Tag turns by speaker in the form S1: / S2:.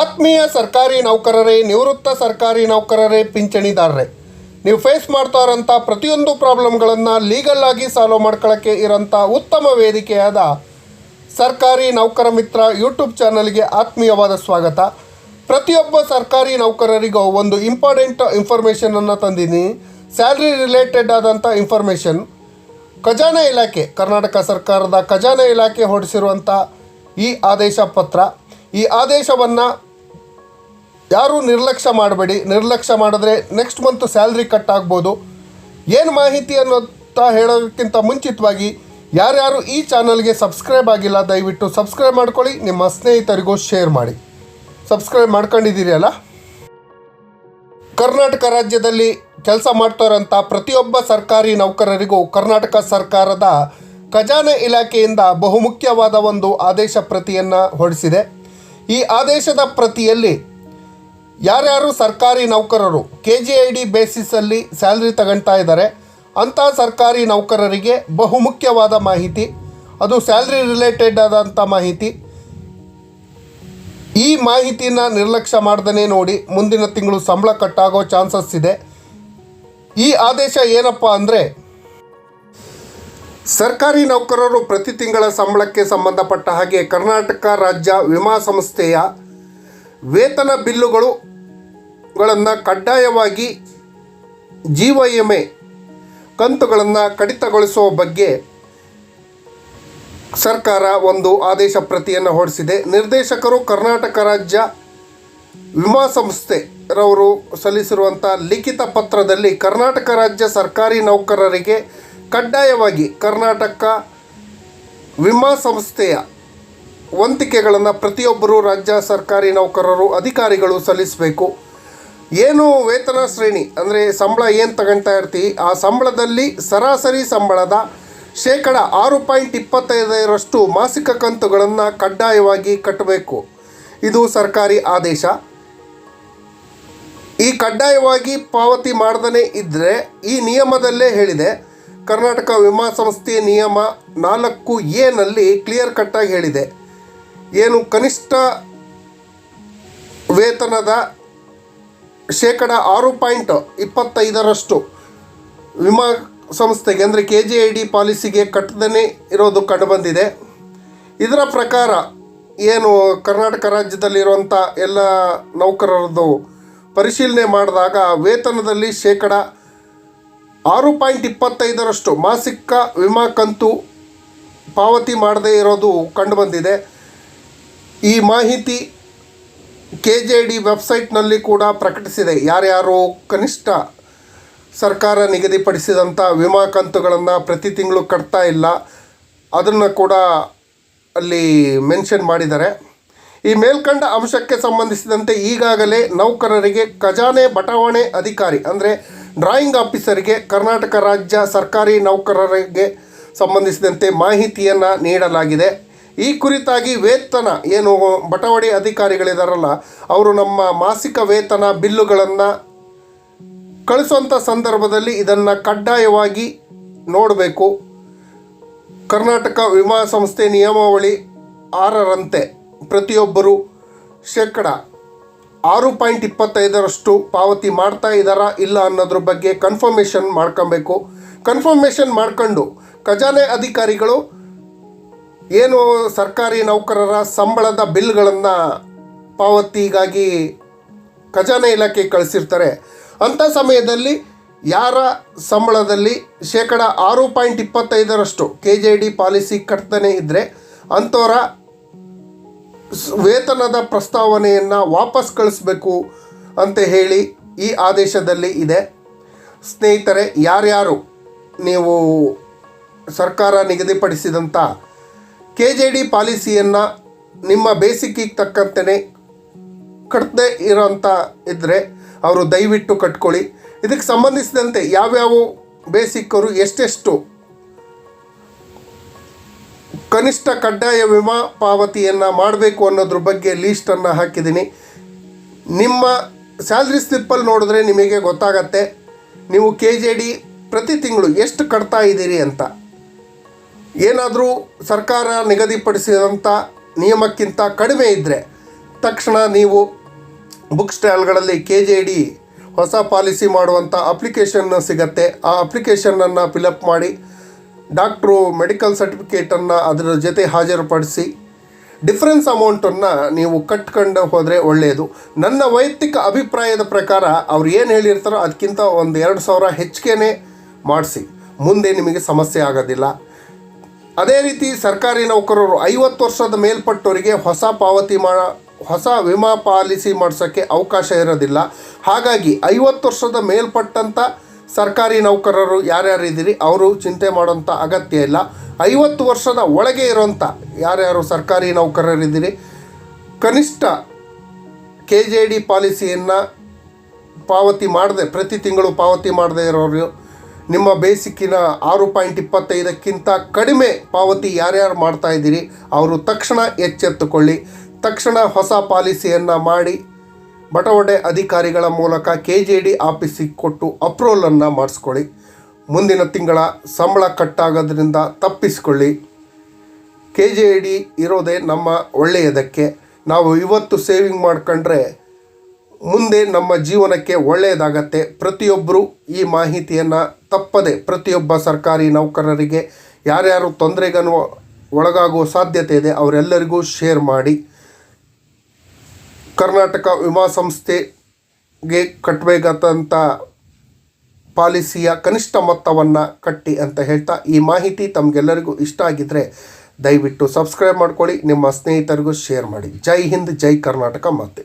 S1: ಆತ್ಮೀಯ ಸರ್ಕಾರಿ ನೌಕರರೇ, ನಿವೃತ್ತ ಸರ್ಕಾರಿ ನೌಕರರೇ, ಪಿಂಚಣಿದಾರರೇ. ನೀವು ಫೇಸ್ ಮಾಡ್ತಾ ಇರೋಂಥ ಪ್ರತಿಯೊಂದು ಪ್ರಾಬ್ಲಮ್ಗಳನ್ನು ಲೀಗಲ್ ಆಗಿ ಸಾಲ್ವ್ ಮಾಡ್ಕೊಳ್ಳೋಕ್ಕೆ ಇರೋಂಥ ಉತ್ತಮ ವೇದಿಕೆಯಾದ ಸರ್ಕಾರಿ ನೌಕರ ಮಿತ್ರ ಯೂಟ್ಯೂಬ್ ಚಾನಲ್ಗೆ ಆತ್ಮೀಯವಾದ ಸ್ವಾಗತ. ಪ್ರತಿಯೊಬ್ಬ ಸರ್ಕಾರಿ ನೌಕರರಿಗೂ ಒಂದು ಇಂಪಾರ್ಟೆಂಟ್ ಇನ್ಫಾರ್ಮೇಷನನ್ನು ತಂದಿದ್ದೀನಿ ಸ್ಯಾಲ್ರಿ ರಿಲೇಟೆಡ್ ಆದಂಥ ಇನ್ಫಾರ್ಮೇಷನ್ ಖಜಾನೆ ಇಲಾಖೆ, ಕರ್ನಾಟಕ ಸರ್ಕಾರದ ಖಜಾನೆ ಇಲಾಖೆ ಹೊರಡಿಸಿರುವಂಥ ಈ ಆದೇಶ ಪತ್ರ. ಈ ಆದೇಶವನ್ನು ಯಾರೂ ನಿರ್ಲಕ್ಷ್ಯ ಮಾಡಬೇಡಿ. ನಿರ್ಲಕ್ಷ್ಯ ಮಾಡಿದ್ರೆ ನೆಕ್ಸ್ಟ್ ಮಂತ್ ಸ್ಯಾಲ್ರಿ ಕಟ್ ಆಗ್ಬೋದು. ಏನು ಮಾಹಿತಿ ಅನ್ನೋಂತ ಹೇಳೋದಕ್ಕಿಂತ ಮುಂಚಿತವಾಗಿ ಯಾರ್ಯಾರು ಈ ಚಾನಲ್ಗೆ ಸಬ್ಸ್ಕ್ರೈಬ್ ಆಗಿಲ್ಲ, ದಯವಿಟ್ಟು ಸಬ್ಸ್ಕ್ರೈಬ್ ಮಾಡ್ಕೊಳ್ಳಿ. ನಿಮ್ಮ ಸ್ನೇಹಿತರಿಗೂ ಶೇರ್ ಮಾಡಿ. ಸಬ್ಸ್ಕ್ರೈಬ್ ಮಾಡ್ಕೊಂಡಿದ್ದೀರಿ ಅಲ್ಲ? ಕರ್ನಾಟಕ ರಾಜ್ಯದಲ್ಲಿ ಕೆಲಸ ಮಾಡ್ತಾರಂಥ ಪ್ರತಿಯೊಬ್ಬ ಸರ್ಕಾರಿ ನೌಕರರಿಗೂ ಕರ್ನಾಟಕ ಸರ್ಕಾರದ ಖಜಾನೆ ಇಲಾಖೆಯಿಂದ ಬಹುಮುಖ್ಯವಾದ ಒಂದು ಆದೇಶ ಪ್ರತಿಯನ್ನು ಹೊರಡಿಸಿದೆ. ಈ ಆದೇಶದ ಪ್ರತಿಯಲ್ಲಿ ಯಾರ್ಯಾರು ಸರ್ಕಾರಿ ನೌಕರರು ಕೆ ಜಿ ಐ ಡಿ ಬೇಸಿಸಲ್ಲಿ ಸ್ಯಾಲ್ರಿ ತಗೊಳ್ತಾ ಇದ್ದಾರೆ, ಅಂಥ ಸರ್ಕಾರಿ ನೌಕರರಿಗೆ ಬಹುಮುಖ್ಯವಾದ ಮಾಹಿತಿ, ಅದು ಸ್ಯಾಲ್ರಿ ರಿಲೇಟೆಡ್ ಆದಂಥ ಮಾಹಿತಿ. ಈ ಮಾಹಿತಿನ ನಿರ್ಲಕ್ಷ್ಯ ಮಾಡ್ದೇ ನೋಡಿ ಮುಂದಿನ ತಿಂಗಳು ಸಂಬಳ ಕಟ್ಟಾಗೋ ಚಾನ್ಸಸ್ ಇದೆ ಈ ಆದೇಶ ಏನಪ್ಪ ಅಂದರೆ ಸರ್ಕಾರಿ ನೌಕರರು ಪ್ರತಿ ತಿಂಗಳ ಸಂಬಳಕ್ಕೆ ಸಂಬಂಧಪಟ್ಟ ಹಾಗೆ ಕರ್ನಾಟಕ ರಾಜ್ಯ ವಿಮಾ ಸಂಸ್ಥೆಯ ವೇತನ ಬಿಲ್ಲುಗಳು ಗಳನ್ನು ಕಡ್ಡಾಯವಾಗಿ ಜೀವ ವಿಮೆ ಕಂತುಗಳನ್ನು ಕಡಿತಗೊಳಿಸುವ ಬಗ್ಗೆ ಸರ್ಕಾರ ಒಂದು ಆದೇಶ ಪ್ರತಿಯನ್ನು ಹೊರಡಿಸಿದೆ. ನಿರ್ದೇಶಕರು ಕರ್ನಾಟಕ ರಾಜ್ಯ ವಿಮಾ ಸಂಸ್ಥೆ ರವರು ಸಲ್ಲಿಸಿರುವಂಥ ಲಿಖಿತ ಪತ್ರದಲ್ಲಿ ಕರ್ನಾಟಕ ರಾಜ್ಯ ಸರ್ಕಾರಿ ನೌಕರರಿಗೆ ಕಡ್ಡಾಯವಾಗಿ ಕರ್ನಾಟಕ ವಿಮಾ ಸಂಸ್ಥೆಯ ವಂತಿಕೆಗಳನ್ನು ಪ್ರತಿಯೊಬ್ಬರು ರಾಜ್ಯ ಸರ್ಕಾರಿ ನೌಕರರು ಅಧಿಕಾರಿಗಳು ಸಲ್ಲಿಸಬೇಕು. ಏನು ವೇತನ ಶ್ರೇಣಿ ಅಂದರೆ ಸಂಬಳ ಏನು ತಗೊಳ್ತಾ ಇರ್ತೀವಿ ಆ ಸಂಬಳದಲ್ಲಿ ಸರಾಸರಿ ಸಂಬಳದ ಶೇಕಡ ಆರು ಪಾಯಿಂಟ್ ಇಪ್ಪತ್ತೈದರಷ್ಟು ಮಾಸಿಕ ಕಂತುಗಳನ್ನು ಕಡ್ಡಾಯವಾಗಿ ಕಟ್ಟಬೇಕು. ಇದು ಸರ್ಕಾರಿ ಆದೇಶ. ಈ ಕಡ್ಡಾಯವಾಗಿ ಪಾವತಿ ಮಾಡ್ದೇ ಇದ್ದರೆ ಈ ನಿಯಮದಲ್ಲೇ ಹೇಳಿದೆ. ಕರ್ನಾಟಕ ವಿಮಾ ಸಂಸ್ಥೆ ನಿಯಮ ನಾಲ್ಕು ಎನಲ್ಲಿ ಕ್ಲಿಯರ್ ಕಟ್ಟಾಗಿ ಹೇಳಿದೆ. ಏನು ಕನಿಷ್ಠ ವೇತನದ ಶೇಕಡ ಆರು ಪಾಯಿಂಟ್ ಇಪ್ಪತ್ತೈದರಷ್ಟು ವಿಮಾ ಸಂಸ್ಥೆಗೆ ಅಂದರೆ ಕೆ ಜಿ ಐ ಡಿ ಪಾಲಿಸಿಗೆ ಕಟ್ಟದೇ ಇರೋದು ಕಂಡುಬಂದಿದೆ. ಇದರ ಪ್ರಕಾರ ಏನು ಕರ್ನಾಟಕ ರಾಜ್ಯದಲ್ಲಿರುವಂಥ ಎಲ್ಲ ನೌಕರರದ್ದು ಪರಿಶೀಲನೆ ಮಾಡಿದಾಗ ವೇತನದಲ್ಲಿ ಶೇಕಡ ಆರು ಪಾಯಿಂಟ್ ಇಪ್ಪತ್ತೈದರಷ್ಟು ಮಾಸಿಕ ವಿಮಾ ಕಂತು ಪಾವತಿ ಮಾಡದೇ ಇರೋದು ಕಂಡುಬಂದಿದೆ. ಈ ಮಾಹಿತಿ ಕೆ ಜೆ ಡಿ ವೆಬ್ಸೈಟ್ನಲ್ಲಿ ಕೂಡ ಪ್ರಕಟಿಸಿದೆ. ಯಾರ್ಯಾರು ಕನಿಷ್ಠ ಸರ್ಕಾರ ನಿಗದಿಪಡಿಸಿದಂಥ ವಿಮಾ ಕಂತುಗಳನ್ನು ಪ್ರತಿ ತಿಂಗಳು ಕಟ್ತಾ ಇಲ್ಲ, ಅದನ್ನು ಕೂಡ ಅಲ್ಲಿ ಮೆನ್ಷನ್ ಮಾಡಿದ್ದಾರೆ. ಈ ಮೇಲ್ಕಂಡ ಅಂಶಕ್ಕೆ ಸಂಬಂಧಿಸಿದಂತೆ ಈಗಾಗಲೇ ನೌಕರರಿಗೆ ಖಜಾನೆ ಬಟಾವಣೆ ಅಧಿಕಾರಿ ಅಂದರೆ ಡ್ರಾಯಿಂಗ್ ಆಫೀಸರಿಗೆ ಕರ್ನಾಟಕ ರಾಜ್ಯ ಸರ್ಕಾರಿ ನೌಕರರಿಗೆ ಸಂಬಂಧಿಸಿದಂತೆ ಮಾಹಿತಿಯನ್ನು ನೀಡಲಾಗಿದೆ. ಈ ಕುರಿತಾಗಿ ವೇತನ ಏನು ಬಟವಾಡಿ ಅಧಿಕಾರಿಗಳಿದಾರಲ್ಲ, ಅವರು ನಮ್ಮ ಮಾಸಿಕ ವೇತನ ಬಿಲ್ಲುಗಳನ್ನು ಕಳಿಸುವಂಥ ಸಂದರ್ಭದಲ್ಲಿ ಇದನ್ನು ಕಡ್ಡಾಯವಾಗಿ ನೋಡಬೇಕು. ಕರ್ನಾಟಕ ವಿಮಾ ಸಂಸ್ಥೆ ನಿಯಮಾವಳಿ ಆರರಂತೆ ಪ್ರತಿಯೊಬ್ಬರು ಶೇಕಡ ಆರು ಪಾಯಿಂಟ್ ಇಪ್ಪತ್ತೈದರಷ್ಟು ಪಾವತಿ ಮಾಡ್ತಾ ಇದ್ದಾರಾ ಇಲ್ಲ ಅನ್ನೋದ್ರ ಬಗ್ಗೆ ಕನ್ಫರ್ಮೇಷನ್ ಮಾಡ್ಕೊಬೇಕು. ಕನ್ಫರ್ಮೇಷನ್ ಮಾಡ್ಕೊಂಡು ಖಜಾನೆ ಅಧಿಕಾರಿಗಳು ಏನು ಸರ್ಕಾರಿ ನೌಕರರ ಸಂಬಳದ ಬಿಲ್ಗಳನ್ನು ಪಾವತಿಗಾಗಿ ಖಜಾನೆ ಇಲಾಖೆ ಕಳಿಸಿರ್ತಾರೆ. ಅಂಥ ಸಮಯದಲ್ಲಿ ಯಾರ ಸಂಬಳದಲ್ಲಿ ಶೇಕಡ ಆರು ಪಾಯಿಂಟ್ ಇಪ್ಪತ್ತೈದರಷ್ಟು ಕೆ ಜೆ ಡಿ ಪಾಲಿಸಿ ಕಟ್ತಾನೆ ಇದ್ದರೆ ಅಂಥವರ ವೇತನದ ಪ್ರಸ್ತಾವನೆಯನ್ನು ವಾಪಸ್ ಕಳಿಸ್ಬೇಕು ಅಂತ ಹೇಳಿ ಈ ಆದೇಶದಲ್ಲಿ ಇದೆ. ಸ್ನೇಹಿತರೆ, ಯಾರ್ಯಾರು ನೀವು ಸರ್ಕಾರ ನಿಗದಿಪಡಿಸಿದಂಥ ಕೆ ಜೆ ಡಿ ಪಾಲಿಸಿಯನ್ನು ನಿಮ್ಮ ಬೇಸಿಕ್ಕಿಗೆ ತಕ್ಕಂತೆಯೇ ಕಟ್ಟದೇ ಇರೋಂಥ ಇದ್ದರೆ ಅವರು ದಯವಿಟ್ಟು ಕಟ್ಕೊಳ್ಳಿ. ಇದಕ್ಕೆ ಸಂಬಂಧಿಸಿದಂತೆ ಯಾವ್ಯಾವ ಬೇಸಿಕ್ಕರು, ಎಷ್ಟೆಷ್ಟು ಕನಿಷ್ಠ ಕಡ್ಡಾಯ ವಿಮಾ ಪಾವತಿಯನ್ನು ಮಾಡಬೇಕು ಅನ್ನೋದ್ರ ಬಗ್ಗೆ ಲೀಸ್ಟನ್ನು ಹಾಕಿದ್ದೀನಿ. ನಿಮ್ಮ ಸ್ಯಾಲ್ರಿ ಸ್ಲಿಪ್ಪಲ್ಲಿ ನೋಡಿದ್ರೆ ನಿಮಗೆ ಗೊತ್ತಾಗತ್ತೆ. ನೀವು ಕೆ ಜೆ ಡಿ ಪ್ರತಿ ತಿಂಗಳು ಎಷ್ಟು ಕಟ್ತಾ ಇದ್ದೀರಿ ಅಂತ. ಏನಾದರೂ ಸರ್ಕಾರ ನಿಗದಿಪಡಿಸಿದಂಥ ನಿಯಮಕ್ಕಿಂತ ಕಡಿಮೆ ಇದ್ದರೆ ತಕ್ಷಣ ನೀವು ಬುಕ್ ಸ್ಟಾಲ್ಗಳಲ್ಲಿ ಕೆ ಜೆ ಡಿ ಹೊಸ ಪಾಲಿಸಿ ಮಾಡುವಂಥ ಅಪ್ಲಿಕೇಶನ್ ಸಿಗತ್ತೆ. ಆ ಅಪ್ಲಿಕೇಶನನ್ನು ಫಿಲಪ್ ಮಾಡಿ ಡಾಕ್ಟ್ರು ಮೆಡಿಕಲ್ ಸರ್ಟಿಫಿಕೇಟನ್ನು ಅದರ ಜೊತೆ ಹಾಜರುಪಡಿಸಿ ಡಿಫ್ರೆನ್ಸ್ ಅಮೌಂಟನ್ನು ನೀವು ಕಟ್ಕೊಂಡು ಹೋದರೆ ಒಳ್ಳೆಯದು. ನನ್ನ ವೈಯಕ್ತಿಕ ಅಭಿಪ್ರಾಯದ ಪ್ರಕಾರ ಅವ್ರು ಏನು ಹೇಳಿರ್ತಾರೋ ಅದಕ್ಕಿಂತ ಒಂದು ಎರಡು ಸಾವಿರ ಹೆಚ್ಚಿಗೆನೇ ಮಾಡಿಸಿ. ಮುಂದೆ ನಿಮಗೆ ಸಮಸ್ಯೆ ಆಗೋದಿಲ್ಲ. ಅದೇ ರೀತಿ ಸರ್ಕಾರಿ ನೌಕರರು ಐವತ್ತು ವರ್ಷದ ಮೇಲ್ಪಟ್ಟವರಿಗೆ ಹೊಸ ಪಾವತಿ ಮಾ, ಹೊಸ ವಿಮಾ ಪಾಲಿಸಿ ಮಾಡಿಸೋಕ್ಕೆ ಅವಕಾಶ ಇರೋದಿಲ್ಲ. ಹಾಗಾಗಿ ಐವತ್ತು ವರ್ಷದ ಮೇಲ್ಪಟ್ಟಂಥ ಸರ್ಕಾರಿ ನೌಕರರು ಯಾರ್ಯಾರು ಇದ್ದೀರಿ? ಅವರು ಚಿಂತೆ ಮಾಡೋಂಥ ಅಗತ್ಯ ಇಲ್ಲ. ಐವತ್ತು ವರ್ಷದ ಒಳಗೆ ಇರೋಂಥ ಯಾರ್ಯಾರು ಸರ್ಕಾರಿ ನೌಕರರಿದ್ದೀರಿ? ಕನಿಷ್ಠ ಕೆ ಜೆ ಡಿ ಪಾಲಿಸಿಯನ್ನು ಪಾವತಿ ಮಾಡದೆ, ಪ್ರತಿ ತಿಂಗಳು ಪಾವತಿ ಮಾಡದೇ ಇರೋರು, ನಿಮ್ಮ ಬೇಸಿಕ್ಕಿನ ಆರು ಪಾಯಿಂಟ್ ಇಪ್ಪತ್ತೈದಕ್ಕಿಂತ ಕಡಿಮೆ ಪಾವತಿ ಯಾರ್ಯಾರು ಮಾಡ್ತಾ ಇದ್ದೀರಿ? ಅವರು ತಕ್ಷಣ ಎಚ್ಚೆತ್ತುಕೊಳ್ಳಿ. ತಕ್ಷಣ ಹೊಸ ಪಾಲಿಸಿಯನ್ನು ಮಾಡಿ ಬಟವಡೆ ಅಧಿಕಾರಿಗಳ ಮೂಲಕ ಕೆ ಜೆ ಡಿ ಆಫೀಸಿಗೆ ಕೊಟ್ಟು ಅಪ್ರೂವಲನ್ನು ಮಾಡಿಸ್ಕೊಳ್ಳಿ. ಮುಂದಿನ ತಿಂಗಳ ಸಂಬಳ ಕಟ್ಟಾಗೋದ್ರಿಂದ ತಪ್ಪಿಸ್ಕೊಳ್ಳಿ. ಕೆ ಜೆ ಡಿ ಇರೋದೇ ನಮ್ಮ ಒಳ್ಳೆಯದಕ್ಕೆ. ನಾವು ಇವತ್ತು ಸೇವಿಂಗ್ ಮಾಡ್ಕೊಂಡ್ರೆ ಮುಂದೆ ನಮ್ಮ ಜೀವನಕ್ಕೆ ಒಳ್ಳೆಯದಾಗತ್ತೆ. ಪ್ರತಿಯೊಬ್ಬರು ಈ ಮಾಹಿತಿಯನ್ನು ತಪ್ಪದೆ ಪ್ರತಿಯೊಬ್ಬ ಸರ್ಕಾರಿ ನೌಕರರಿಗೆ, ಯಾರ್ಯಾರು ತೊಂದರೆಗನ್ನು ಒಳಗಾಗುವ ಸಾಧ್ಯತೆ ಇದೆ, ಅವರೆಲ್ಲರಿಗೂ ಶೇರ್ ಮಾಡಿ. ಕರ್ನಾಟಕ ವಿಮಾ ಸಂಸ್ಥೆಗೆ ಕಟ್ಟಬೇಕಾದಂಥ ಪಾಲಿಸಿಯ ಕನಿಷ್ಠ ಮೊತ್ತವನ್ನು ಕಟ್ಟಿ ಅಂತ ಹೇಳ್ತಾ ಈ ಮಾಹಿತಿ ತಮಗೆಲ್ಲರಿಗೂ ಇಷ್ಟ ಆಗಿದ್ದರೆ ದಯವಿಟ್ಟು ಸಬ್ಸ್ಕ್ರೈಬ್ ಮಾಡ್ಕೊಳ್ಳಿ, ನಿಮ್ಮ ಸ್ನೇಹಿತರಿಗೂ ಶೇರ್ ಮಾಡಿ. ಜೈ ಹಿಂದ್, ಜೈ ಕರ್ನಾಟಕ ಮಾತೆ.